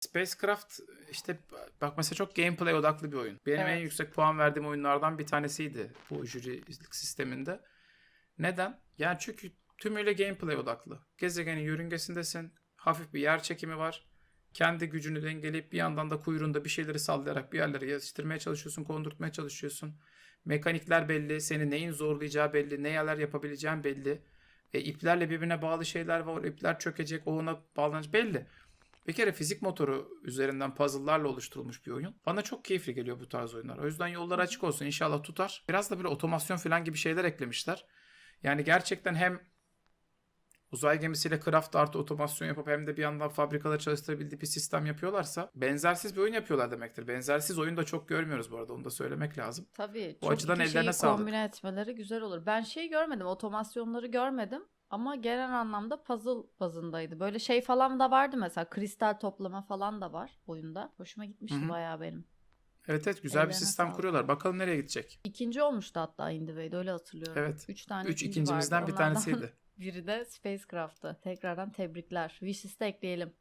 Spacecraft işte bak mesela çok gameplay odaklı bir oyun. Benim en Evet. yüksek puan verdiğim oyunlardan bir tanesiydi bu jürilik sisteminde. Neden? Yani çünkü tümüyle gameplay odaklı. Gezegenin yörüngesindesin. Hafif bir yer çekimi var. Kendi gücünü dengeleyip bir yandan da kuyruğunda bir şeyleri sallayarak bir yerlere yetiştirmeye çalışıyorsun, kondurtmaya çalışıyorsun. Mekanikler belli, seni neyin zorlayacağı belli, ne yerler yapabileceğin belli. E, iplerle birbirine bağlı şeyler var, ipler çökecek, o ona bağlanacak belli. Bir kere fizik motoru üzerinden puzzle'larla oluşturulmuş bir oyun. Bana çok keyifli geliyor bu tarz oyunlar. O yüzden yolları açık olsun. İnşallah tutar. Biraz da böyle otomasyon falan gibi şeyler eklemişler. Yani gerçekten hem uzay gemisiyle craft artı otomasyon yapıp hem de bir yandan fabrikaları çalıştırabildiği bir sistem yapıyorlarsa benzersiz bir oyun yapıyorlar demektir. Benzersiz oyun da çok görmüyoruz bu arada. Onu da söylemek lazım. Tabii. Bu çok açıdan ellerine sağlık. kombine etmeleri güzel olur. Ben şey görmedim. Otomasyonları görmedim. Ama genel anlamda puzzle bazındaydı. Böyle şey falan da vardı mesela. Kristal toplama falan da var oyunda. Hoşuma gitmişti Hı hı. bayağı benim. Evet evet güzel bir Ellerine sistem sağlık. kuruyorlar. Bakalım nereye gidecek. İkinci olmuştu hatta Indieway'de öyle hatırlıyorum. Evet. Üç tane Üç ikinci ikincimizden vardı. bir tanesiydi. Biri de Spacecraft'tı. Tekrardan tebrikler. Wishlist'e ekleyelim.